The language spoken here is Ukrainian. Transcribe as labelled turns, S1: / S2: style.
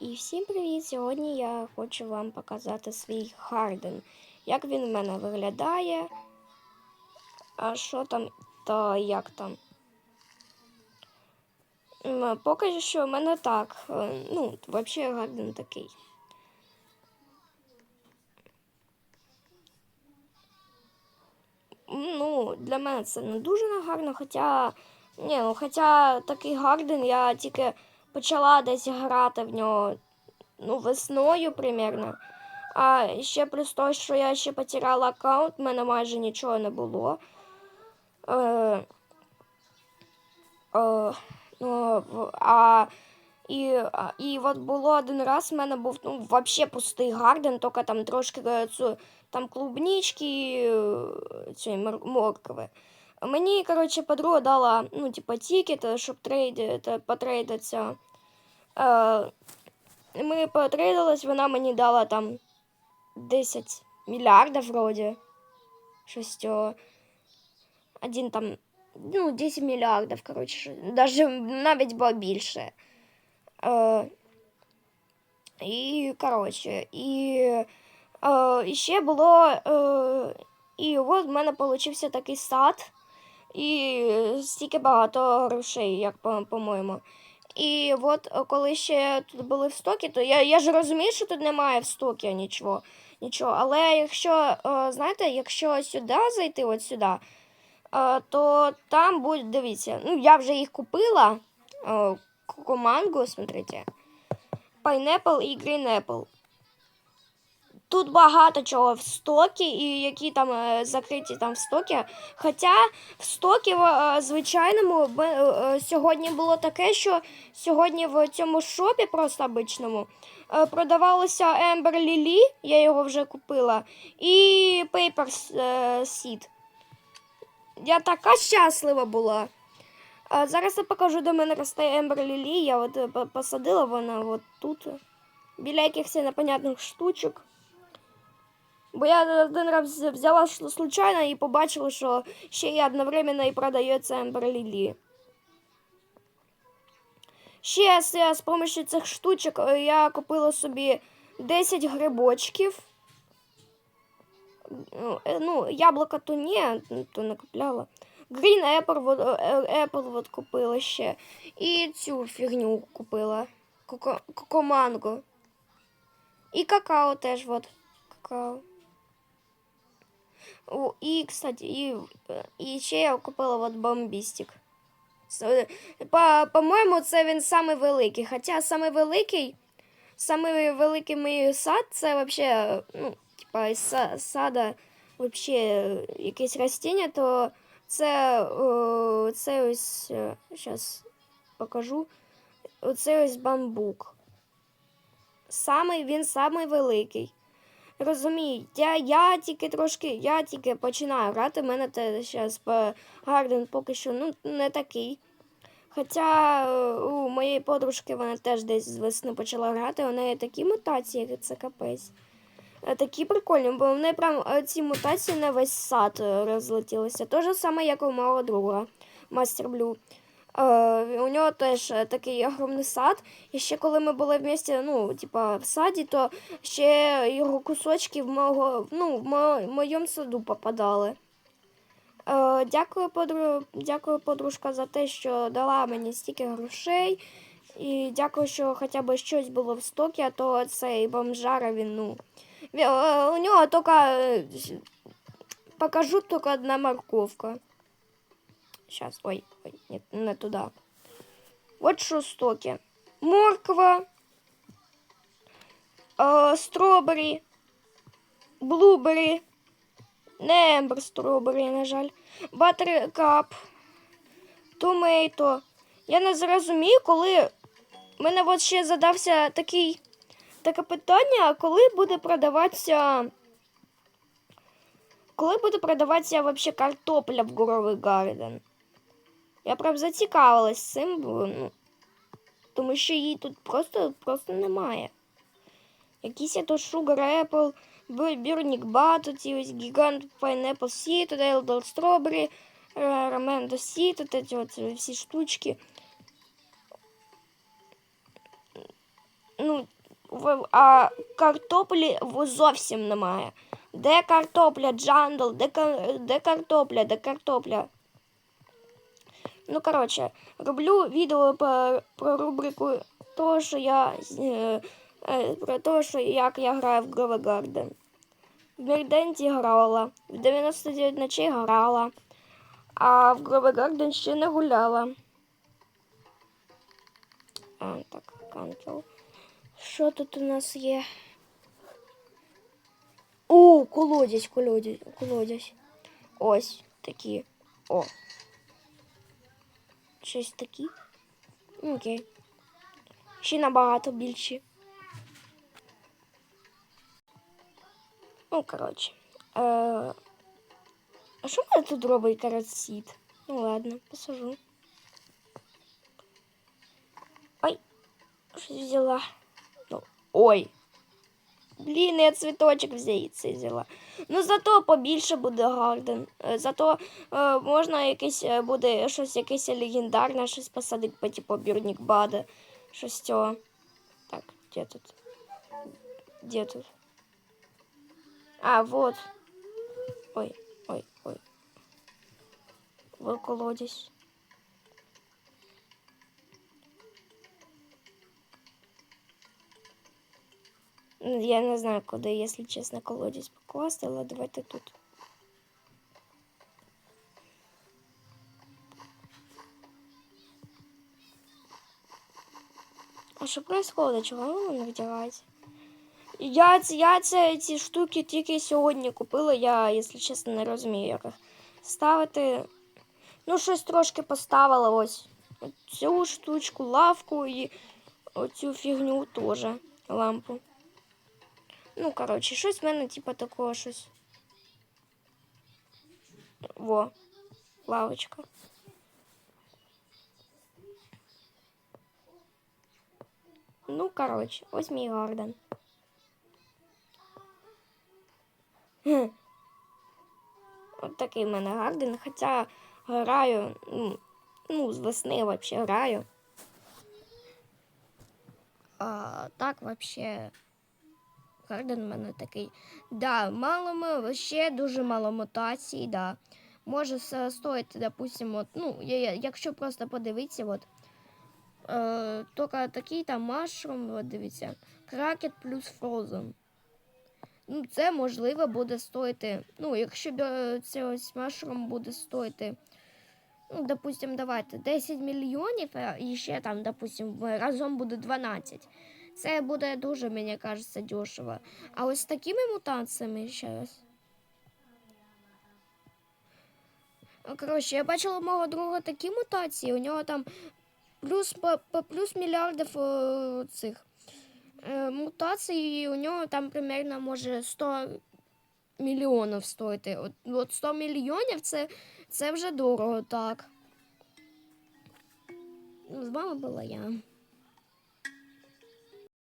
S1: І всім привіт! Сьогодні я хочу вам показати свій гарден. Як він в мене виглядає. А що там та як там. Поки що в мене так. е, Ну, взагалі гарден такий. Ну, для мене це не дуже гарно, хоча. Ні, ну хоча такий гарден я тільки почала десь грати в нього ну, весною примерно. А ще плюс то, що я ще потеряла аккаунт, в мене майже нічого не було. Е, е, ну, а, і, і от було один раз, в мене був ну, взагалі пустий гарден, тільки там трошки е, цю, там клубнички, е, цієї моркви. Мені, коротше, подруга дала, ну, типа, тікет, щоб трейдити, потрейдитися. Е, ми потрейдились, вона мені дала там 10 мільярдів вроді. Щось один там, ну, 10 мільярдів, коротше, навіть було більше. Е, і, коротше, і, е, ще було. І от в мене получився такий сад. І стільки багато грошей, як по- по-моєму. І от е, коли ще тут були в стокі, то я, я ж розумію, що тут немає в стокі нічого. нічого. Але якщо, е, знаєте, якщо сюди зайти, от сюди, е, то там буде, дивіться, ну я вже їх купила. команду: смотрите. Pineapple і Green Apple. Тут багато чого в стокі, і які там е, закриті там в стокі. Хоча в стокі в е, звичайному е, сьогодні було таке, що сьогодні в цьому шопі просто обичному продавалося Ember Lily, я його вже купила, і Paper Seed. Я така щаслива була. Зараз я покажу, де мене росте Ember Lily. Я от посадила вона от тут, біля якихось непонятних штучок. Бо я один раз взяла случайно і побачила, що ще й одновременно і продається Lily. Ще з, з помощью цих штучок е, я купила собі 10 грибочків. Ну, е, Ну, яблука то ні, то не купляла. Green Apple, е, Apple вот купила ще. І цю фігню купила. Коко, кокоманго. І какао теж вот. Какао. І, кстати, і, е, і ще я купила от бомбістик. С- По, по-моєму, це він самий великий. Хоча самий великий, самий великий мій сад це взагалі, ну, типа із сада вообще якесь растіння, то це, о, це ось, зараз покажу. Оце ось бамбук. Самий, він самий великий. Розумію, я, тільки трошки, я тільки починаю грати, в мене те зараз Гарден поки що ну, не такий. Хоча е, у моєї подружки вона теж десь з весни почала грати, у неї такі мутації, це капець. Е, Такі прикольні, бо в неї прям е, ці мутації на весь сад розлетілися. Те ж саме, як у мого друга, Мастер Блю. Е, у нього теж е, такий огромний сад. І ще коли ми були в місті, ну, типа, в саді, то ще його кусочки в мого, ну, в моєму саду попадали. Е, дякую, подру... дякую, подружка, за те, що дала мені стільки грошей. І дякую, що хоча б щось було в стокі, а то цей бомжара він, ну. У нього тільки покажу тільки одна морковка. Сейчас, ой, ой, нет, не туда. Вот що. Морква, е, стробері, блубері, не ембер стробері, на жаль, батеркап, томейто. Я не зрозумію, коли мене от ще задався такий, таке питання, коли буде продаватися. Коли буде продаватися вообще картопля в Горовий Гарден? Я прям зацікавилась цим, бо, ну, тому що її тут просто, просто немає. Якісь то Sugar Apple, Burning Bat, ці ось Gigant Pineapple Seed, Elder Strawberry, Ramendo Seed, от ці всі штучки. ну, а картоплі зовсім немає. Де картопля, Джандл? Де, де картопля, де картопля? Ну, коротше, роблю відео про, про рубрику того, що я е, е, про те, що як я граю в Grove Garden. В Мірденті грала, в 99 ночей грала, а в Grove Garden ще не гуляла. А, так, Control. Що тут у нас є? О, колодязь, колодязь, колодязь. Ось такі. О. Щось такі. Ну, Окей. Ще набагато більші. Ну, коротше. Е... А що мене тут робить карасіт? Ну ладно, посажу. Ой, щось взяла. Ну, ой. Блін, я цвіточок взяється взяла. Ну зато побільше буде гарден. Е, Зато е, можна якесь е, буде щось якесь легендарне, щось посадити по типу бірнік бада. Щось цього. Так, де тут? Де тут? А, вот. Ой, ой, ой. Вот колодязь. Я не знаю, куди, якщо чесно, колодязь покласти, але давайте тут. А що происходит? Чого воно не вдягається? Я, я це, ці штуки тільки сьогодні купила, я, якщо чесно, не розумію, як їх ставити. Ну, щось трошки поставила ось. Цю штучку, лавку і оцю фігню теж лампу. Ну, коротше, щось в мене, типа, такого щось. Во, лавочка. Ну, коротше, ось мій гарден. Хм. От такий в мене гарден, хоча граю, ну, ну, з весни взагалі граю. А так взагалі гарден у мене такий. Да, мало мо- ще дуже мало мутацій, да. Може стоїти, допустим, от, ну, якщо просто подивитися, от, е, тільки такий там машрум, от дивіться, кракет плюс фрозен. Ну, це можливо буде стоїти. Ну, якщо б це ось машрум буде стоїти, ну, допустим, давайте 10 мільйонів, і ще там, допустим, разом буде 12. Це буде дуже, мені кажеться, дешево. А ось з такими мутаціями ще раз. Коротше, я бачила мого друга такі мутації. У нього там плюс по, по плюс мільярдів е, цих е, мутацій, і у нього там примерно може 100 мільйонів стоїти. От, от 100 мільйонів це, це вже дорого, так. З вами була я.